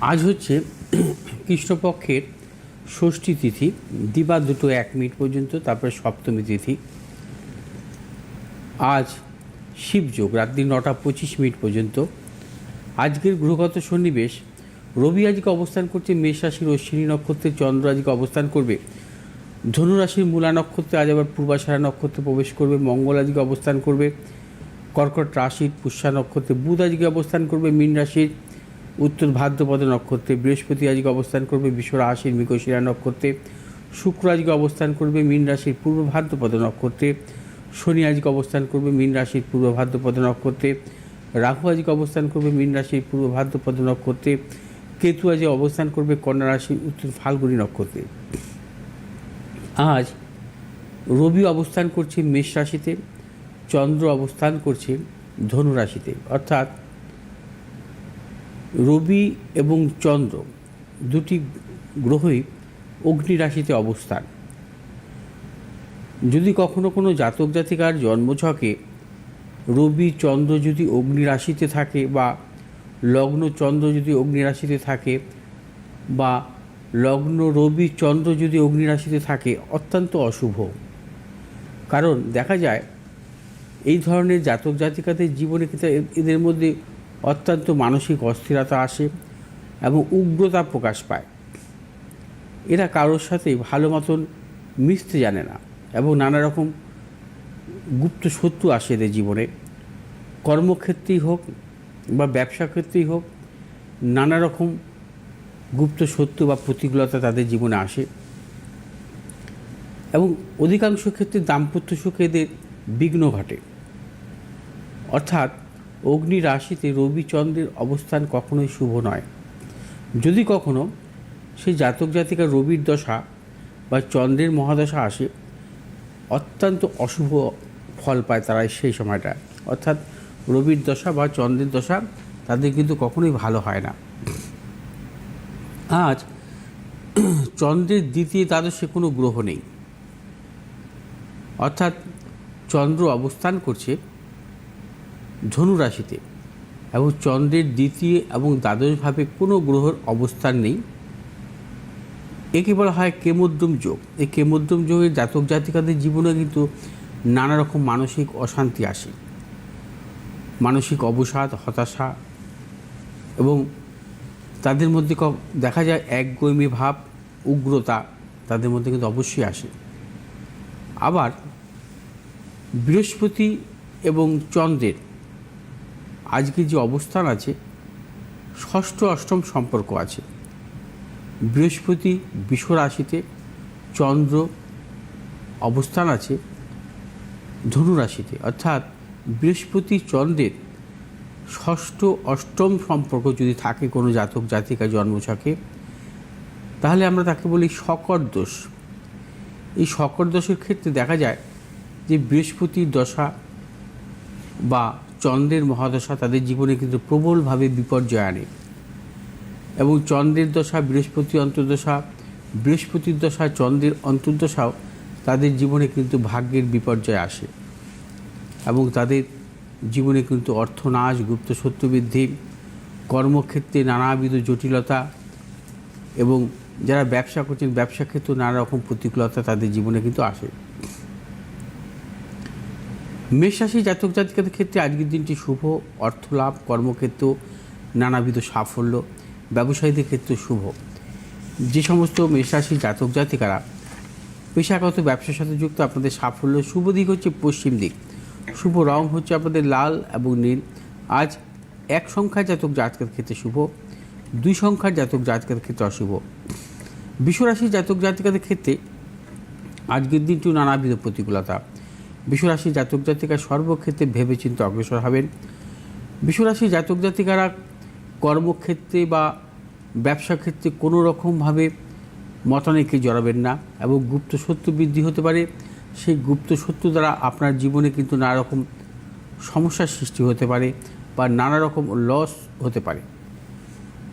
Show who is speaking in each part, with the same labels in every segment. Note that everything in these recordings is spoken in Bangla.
Speaker 1: আজ হচ্ছে কৃষ্ণপক্ষের ষষ্ঠী তিথি, দিবা দুটো এক মিনিট পর্যন্ত, তারপরে সপ্তমী তিথি। আজ শিবযোগ রাত্রি নটা পঁচিশ মিনিট পর্যন্ত। আজকের গ্রহগত সন্নিবেশ, রবি আজকে অবস্থান করছে মেষ রাশির অশ্বিনী নক্ষত্রে চন্দ্র আজকে অবস্থান করবে। ধনুরাশির মূলা নক্ষত্রে আজ আবার পূর্বাশারা নক্ষত্রে প্রবেশ করবে, মঙ্গল আজকে অবস্থান করবে। কর্কট রাশির পুষ্যা নক্ষত্রে বুধ আজকে অবস্থান করবে, মীন রাশির। উত্তর ভাদ্রপদ নক্ষত্রে বৃহস্পতি আজকে অবস্থান করবে বিশ্ব রাশির মৃগশিরা নক্ষত্রে, শুক্র আজকে অবস্থান করবে মীন রাশির পূর্ব ভাদ্রপদ নক্ষত্রে, শনি আজকে অবস্থান করবে মীন রাশির পূর্ব ভাদ্রপদ নক্ষত্রে, রাহু আজকে অবস্থান করবে মীন রাশির পূর্ব ভাদ্রপদ নক্ষত্রে, কেতু আজকে অবস্থান করবে কন্যা রাশির উত্তর ফাল্গুনী নক্ষত্রে। আজ রবি অবস্থান করছে মেষ রাশিতে, চন্দ্র অবস্থান করছে ধনু রাশিতে, অর্থাৎ রবি এবং চন্দ্র দুটি গ্রহই অগ্নি রাশিতে অবস্থান। যদি কখনো কোনো জাতক জাতিকার জন্মছকে রবি চন্দ্র যদি অগ্নি রাশিতে থাকে বা লগ্ন চন্দ্র যদি অগ্নি রাশিতে থাকে বা লগ্ন রবি চন্দ্র যদি অগ্নি রাশিতে থাকে, অত্যন্ত অশুভ। কারণ দেখা যায় এই ধরনের জাতক জাতিকাদের জীবনে এদের মধ্যে অত্যন্ত মানসিক অস্থিরতা আসে এবং উগ্রতা প্রকাশ পায়। এরা কারোর সাথে ভালো মতন মিশতে জানে না এবং নানা রকম গুপ্ত শত্রু আসে এদের জীবনে। কর্মক্ষেত্রেই হোক বা ব্যবসা ক্ষেত্রেই হোক, নানা রকম গুপ্ত শত্রু বা প্রতিকূলতা তাদের জীবনে আসে। এবং অধিকাংশ ক্ষেত্রে দাম্পত্য সুখে এদের বিঘ্ন ঘটে। অর্থাৎ অগ্নি রাশিতে রবি চন্দ্রের অবস্থান কখনোই শুভ নয়। যদি কখনো সেই জাতক জাতিকা রবির দশা বা চন্দ্রের মহাদশা আসে, অত্যন্ত অশুভ ফল পায় তারা সেই সময়টা। অর্থাৎ রবির দশা বা চন্দ্রের দশা তাদের কিন্তু কখনোই ভালো হয় না। আজ চন্দ্রের দ্বিতীয় দ্বাদশে কোনো গ্রহ নেই। অর্থাৎ চন্দ্র অবস্থান করছে ধনু রাশিতে। এবং চন্দ্রের দ্বিতীয় এবং দ্বাদশভাবে কোনো গ্রহের অবস্থান নেই। একে বলা হয় কেমোদ্যম যোগ। এই কেমোদ্যম যোগের জাতক জাতিকাদের জীবনে কিন্তু নানা রকম মানসিক অশান্তি আসে। মানসিক অবসাদ, হতাশা এবং তাদের মধ্যে দেখা যায় একগৈমী ভাব, উগ্রতা তাদের মধ্যে কিন্তু অবশ্যই আসে। আবার বৃহস্পতি এবং চন্দ্রের আজকে যে অবস্থান আছে, ষষ্ঠ অষ্টম সম্পর্ক আছে। বৃহস্পতি বিশ্ব রাশিতে চন্দ্র অবস্থান আছে, ধনু রাশিতে। অর্থাৎ বৃহস্পতি চন্দ্রের ষষ্ঠ অষ্টম সম্পর্ক যদি থাকে কোনো জাতক, জাতিকা, জন্মছকে, তাহলে আমরা তাকে বলি শকর দোষ। এই শকর দোষের ক্ষেত্রে দেখা যায় যে বৃহস্পতির দশা বা চন্দ্রের মহাদশা তাদের জীবনে কিন্তু প্রবলভাবে বিপর্যয় আনে। এবং চন্দ্রের দশা, বৃহস্পতি অন্তর্দশা, বৃহস্পতির দশা, চন্দ্রের অন্তর্দশাও তাদের জীবনে কিন্তু ভাগ্যের বিপর্যয় আসে। এবং তাদের জীবনে কিন্তু অর্থনাশ, গুপ্ত শত্রু বৃদ্ধি কর্মক্ষেত্রে নানাবিধ জটিলতা এবং যারা ব্যবসা করছেন, ব্যবসা ক্ষেত্রে নানা রকম প্রতিকূলতা তাদের জীবনে কিন্তু আসে। মেষরাশি জাতক জাতিকাদের ক্ষেত্রে আজকের দিনটি শুভ অর্থলাভ কর্মক্ষেত্র নানাবিধ সাফল্য, ব্যবসায়ীদের ক্ষেত্রে শুভ। যে সমস্ত মেষরাশি জাতক জাতিকারা পেশাগত ব্যবসার সাথে যুক্ত, আপনাদের সাফল্য শুভ দিক হচ্ছে পশ্চিম দিক। শুভ রং হচ্ছে আপনাদের লাল এবং নীল। আজ এক সংখ্যার জাতক জাতকের ক্ষেত্রে শুভ, দুই সংখ্যার জাতক জাতকের ক্ষেত্রে অশুভ। বিশ্বরাশি জাতক জাতিকাদের ক্ষেত্রে আজকের দিনটিও নানাবিধ প্রতিকূলতা। বিশ্বরাশি জাতক জাতিকা সর্বক্ষেত্রে ভেবেচিন্তে অগ্রসর হবেন। বিশ্বরাশি জাতক জাতিকারা কর্মক্ষেত্রে বা ব্যবসা ক্ষেত্রে কোনো রকমভাবে মতানৈক্যে জড়াবেন না এবং গুপ্ত শত্রু বৃদ্ধি হতে পারে। সেই গুপ্ত শত্রু দ্বারা আপনার জীবনে কিন্তু নানা রকম সমস্যার সৃষ্টি হতে পারে বা নানা রকম লস হতে পারে।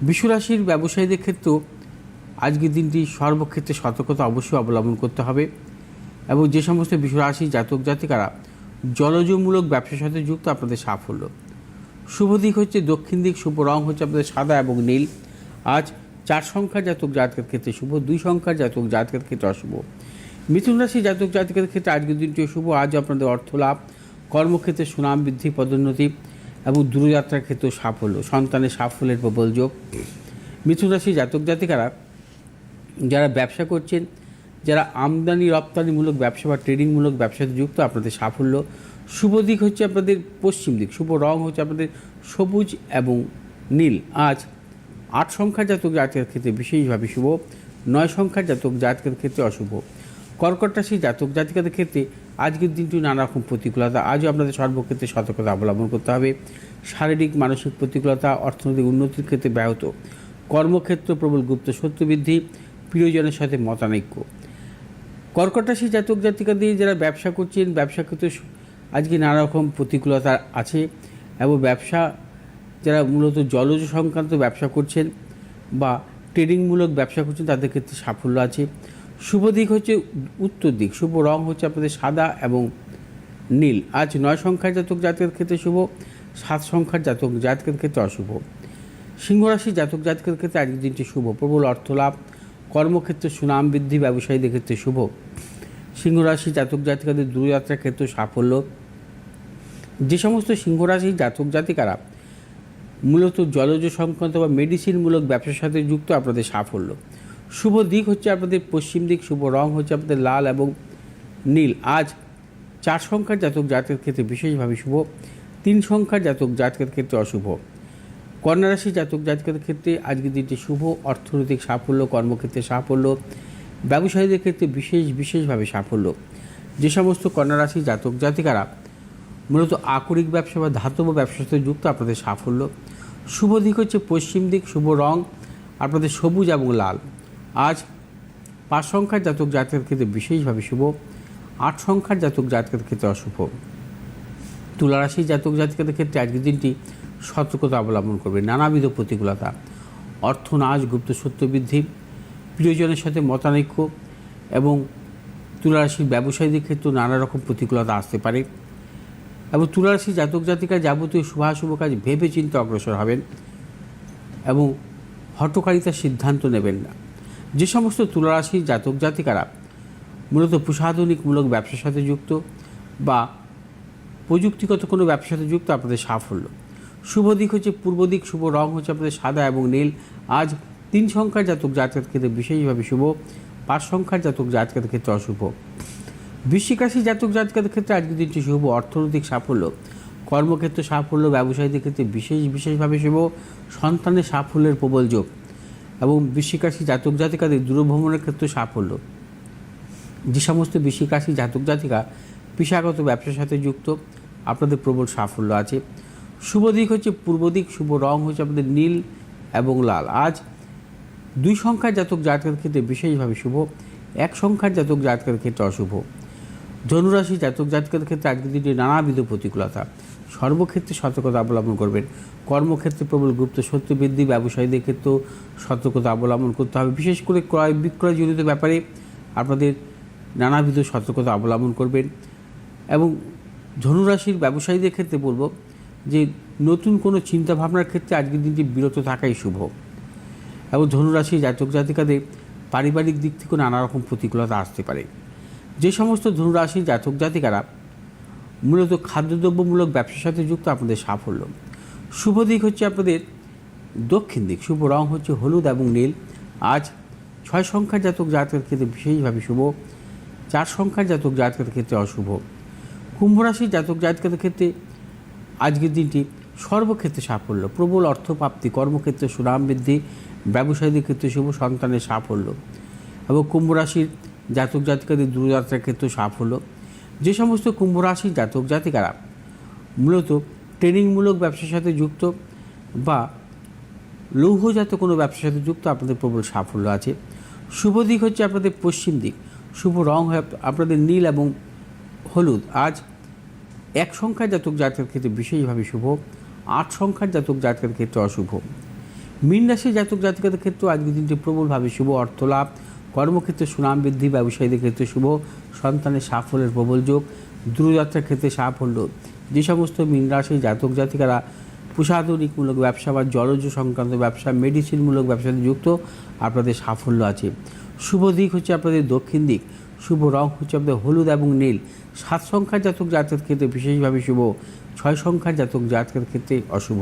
Speaker 1: বিশ্বরাশির ব্যবসায়ীদের ক্ষেত্রেও আজকের দিনটি সর্বক্ষেত্রে সতর্কতা অবশ্যই অবলম্বন করতে হবে। এবং যে সমস্ত বিশ্বরাশি জাতক জাতিকারা জলজমূলক ব্যবসার সাথে যুক্ত আপনাদের সাফল্য। শুভ দিক হচ্ছে দক্ষিণ দিক, শুভ রং হচ্ছে আপনাদের সাদা এবং নীল। আজ চার সংখ্যার জাতক জাতকের ক্ষেত্রে শুভ, দুই সংখ্যার জাতক জাতকের ক্ষেত্রে অশুভ। মিথুন রাশি জাতক জাতকের ক্ষেত্রে আজকের দিনটি শুভ আজ আপনাদের অর্থ লাভ কর্মক্ষেত্রে সুনাম বৃদ্ধি, পদোন্নতি এবং দূরযাত্রার ক্ষেত্রে সাফল্য, সন্তানের সাফল্যের প্রবল যোগ। মিথুন রাশি জাতক জাতিকারা যারা ব্যবসা করছেন যারা আমদানি রপ্তানিমূলক ব্যবসা বা ট্রেডিংমূলক ব্যবসাতে যুক্ত, আপনাদের সাফল্য। শুভ দিক হচ্ছে আপনাদের পশ্চিম দিক, শুভ রং হচ্ছে আপনাদের সবুজ এবং নীল। আজ আট সংখ্যার জাতক জাতকের ক্ষেত্রে বিশেষভাবে শুভ, নয় সংখ্যার জাতক জাতকের ক্ষেত্রে অশুভ। কর্কট রাশি জাতক জাতিকাদের ক্ষেত্রে আজকের দিনটি নানা রকম প্রতিকূলতা, আজও আপনাদের সর্বক্ষেত্রে সতর্কতা অবলম্বন করতে হবে। শারীরিক, মানসিক প্রতিকূলতা, অর্থনৈতিক উন্নতির ক্ষেত্রে ব্যাহত। কর্মক্ষেত্র প্রবল গুপ্ত সত্য বৃদ্ধি প্রিয়জনের সাথে মতানৈক্য। কর্কট রাশি জাতক জাতিকাদের যারা ব্যবসা করছেন ব্যবসা ক্ষেত্রে আজকে নানা রকম প্রতিকূলতা আছে এবং ব্যবসা, যারা মূলত জলজ সংক্রান্ত ব্যবসা করছেন বা ট্রেডিংমূলক ব্যবসা করছেন, তাদের ক্ষেত্রে সাফল্য আছে। শুভ দিক হচ্ছে উত্তর দিক, শুভ রং হচ্ছে আপনাদের সাদা এবং নীল। আজ নয় সংখ্যার জাতক জাতকের ক্ষেত্রে শুভ, সাত সংখ্যার জাতক জাতকের ক্ষেত্রে অশুভ। সিংহরাশি জাতক জাতকের ক্ষেত্রে আজকের দিনটি শুভ। প্রবল অর্থ লাভ কর্মক্ষেত্রে সুনাম বৃদ্ধি, ব্যবসায়ীদের ক্ষেত্রে শুভ। সিংহরাশি জাতক জাতিকাদের দূরযাত্রার ক্ষেত্রে সাফল্য। যে সমস্ত সিংহরাশি জাতক জাতিকারা মূলত জলজ সংক্রান্ত বা মেডিসিনমূলক ব্যবসার সাথে যুক্ত, আপনাদের সাফল্য। শুভ দিক হচ্ছে আপনাদের পশ্চিম দিক, শুভ রং হচ্ছে আপনাদের লাল এবং নীল। আজ চার সংখ্যার জাতক জাতকের ক্ষেত্রে বিশেষভাবে শুভ, তিন সংখ্যার জাতক জাতকের ক্ষেত্রে অশুভ। কন্যা রাশি জাতক জাতকের ক্ষেত্রে আজকের দিনটি শুভ, অর্থনৈতিক সাফল্য, কর্মক্ষেত্রে সাফল্য, ব্যবসায়ীদের ক্ষেত্রে বিশেষ, বিশেষভাবে সাফল্য। যে সমস্ত কন্যা রাশি জাতক জাতিকারা মূলত আকরিক ব্যবসা বা ধাতব ব্যবসার সাথে যুক্ত, আপনাদের সাফল্য। শুভ দিক হচ্ছে পশ্চিম দিক, শুভ রং, আপনাদের সবুজ এবং লাল। আজ পাঁচ সংখ্যার জাতক জাতকের ক্ষেত্রে বিশেষভাবে শুভ, আট সংখ্যার জাতক জাতকের ক্ষেত্রে অশুভ। তুলারাশি জাতক জাতিকাদের ক্ষেত্রে আজকের দিনটি সতর্কতা অবলম্বন করবে। নানাবিধ প্রতিকূলতা। অর্থনাশ, গুপ্ত সত্য বৃদ্ধি, প্রিয়জনের সাথে মতানৈক্য এবং তুলারাশির ব্যবসায়ীদের ক্ষেত্রে নানা রকম প্রতিকূলতা আসতে পারে এবং তুলারাশি জাতক জাতিকা যাবতীয় শুভাশুভ কাজ ভেবে চিন্তে অগ্রসর হবেন এবং হটকারিতার সিদ্ধান্ত নেবেন না। যে সমস্ত তুলারাশির জাতক জাতিকারা মূলত প্রসাধনিকমূলক ব্যবসার সাথে যুক্ত বা প্রযুক্তিগত কোনো ব্যবসার সাথে যুক্ত আপনাদের সাফল্য। শুভ দিক হচ্ছে পূর্ব দিক, শুভ রং হচ্ছে আপনাদের সাদা এবং নীল। আজ তিন সংখ্যার জাতক জাতকের ক্ষেত্রে বিশেষভাবে শুভ, পাঁচ সংখ্যার জাতক জাতকের ক্ষেত্রে অশুভ। বৃশ্চিক রাশি জাতক জাতকের ক্ষেত্রে আজকের দিনটি শুভ, অর্থনৈতিক সাফল্য। কর্মক্ষেত্রে সাফল্য, ব্যবসায়ীদের ক্ষেত্রে বিশেষ বিশেষভাবে শুভ, সন্তানের সাফল্যের প্রবল যোগ। এবং বৃশ্চিক রাশি জাতক জাতিকাদের দূরভ্রমণের ক্ষেত্রে সাফল্য। যে সমস্ত বৃশ্চিক রাশি জাতক জাতিকা পেশাগত ব্যবসার সাথে যুক্ত, আপনাদের প্রবল সাফল্য আছে। শুভ দিক হচ্ছে পূর্ব দিক, শুভ রং হচ্ছে আপনাদের নীল এবং লাল। আজ দুই সংখ্যার জাতক জাতকের ক্ষেত্রে বিশেষভাবে শুভ, এক সংখ্যার জাতক জাতকের ক্ষেত্রে অশুভ। ধনুরাশি জাতক জাতকের ক্ষেত্রে আজকের দিনটি নানাবিধ প্রতিকূলতা। সর্বক্ষেত্রে সতর্কতা অবলম্বন করবেন। কর্মক্ষেত্রে প্রবল গুপ্ত সত্য বৃদ্ধি, ব্যবসায়ীদের ক্ষেত্রেও সতর্কতা অবলম্বন করতে হবে। বিশেষ করে ক্রয় বিক্রয় জনিত ব্যাপারে আপনাদের নানাবিধ সতর্কতা অবলম্বন করবেন। এবং ধনুরাশির ব্যবসায়ীদের ক্ষেত্রে বলব যে নতুন কোনো চিন্তাভাবনার ক্ষেত্রে আজকের দিনটি বিরত থাকাই শুভ। এবং ধনুরাশি জাতক জাতিকাদের পারিবারিক দিক থেকে নানা রকম প্রতিকূলতা আসতে পারে। যে সমস্ত ধনুরাশি জাতক জাতিকারা মূলত খাদ্যদ্রব্যমূলক ব্যবসার সাথে যুক্ত আপনাদের সাফল্য। শুভ দিক হচ্ছে আপনাদের দক্ষিণ দিক, শুভ রং হচ্ছে হলুদ এবং নীল। আজ ছয় সংখ্যার জাতক জাতকের ক্ষেত্রে বিশেষভাবে শুভ, চার সংখ্যার জাতক জাতকের ক্ষেত্রে অশুভ। কুম্ভ রাশির জাতক জাতকের ক্ষেত্রে আজকের দিনটি সর্বক্ষেত্রে সাফল্য। প্রবল অর্থপ্রাপ্তি, কর্মক্ষেত্রে সুনাম বৃদ্ধি, ব্যবসায়ীদের ক্ষেত্রে শুভ সন্তানের সাফল্য এবং কুম্ভ রাশির জাতক জাতিকাদের দূরযাত্রার ক্ষেত্রে সাফল্য। যে সমস্ত কুম্ভ রাশির জাতক জাতিকারা মূলত ট্রেনিংমূলক ব্যবসার সাথে যুক্ত বা লৌহজাত কোনো ব্যবসার সাথে যুক্ত, আপনাদের প্রবল সাফল্য আছে। শুভ দিক হচ্ছে আপনাদের পশ্চিম দিক। শুভ রং হয় আপনাদের নীল এবং হলুদ। আজ এক সংখ্যার জাতক জাতকের ক্ষেত্রে বিশেষভাবে শুভ, আট সংখ্যার জাতক জাতকের ক্ষেত্রে অশুভ। মীন রাশির জাতক জাতিকাদের ক্ষেত্রেও আজকের দিনটি প্রবলভাবে শুভ অর্থ লাভ কর্মক্ষেত্রে সুনাম বৃদ্ধি, ব্যবসায়ীদের ক্ষেত্রে শুভ, সন্তানের সাফল্যের প্রবল যোগ দূরযাত্রার ক্ষেত্রে সাফল্য। যে সমস্ত মীন রাশির জাতক জাতিকারা প্রসাধনিকমূলক ব্যবসা বা জলজ সংক্রান্ত ব্যবসা, মেডিসিনমূলক ব্যবসাতে যুক্ত, আপনাদের সাফল্য আছে। শুভ দিক হচ্ছে আপনাদের দক্ষিণ দিক। শুভ রং হচ্ছে আপনাদের হলুদ এবং নীল। সাত সংখ্যার জাতক জাতকের ক্ষেত্রে বিশেষভাবে শুভ, ছয় সংখ্যার জাতক জাতকের ক্ষেত্রে অশুভ।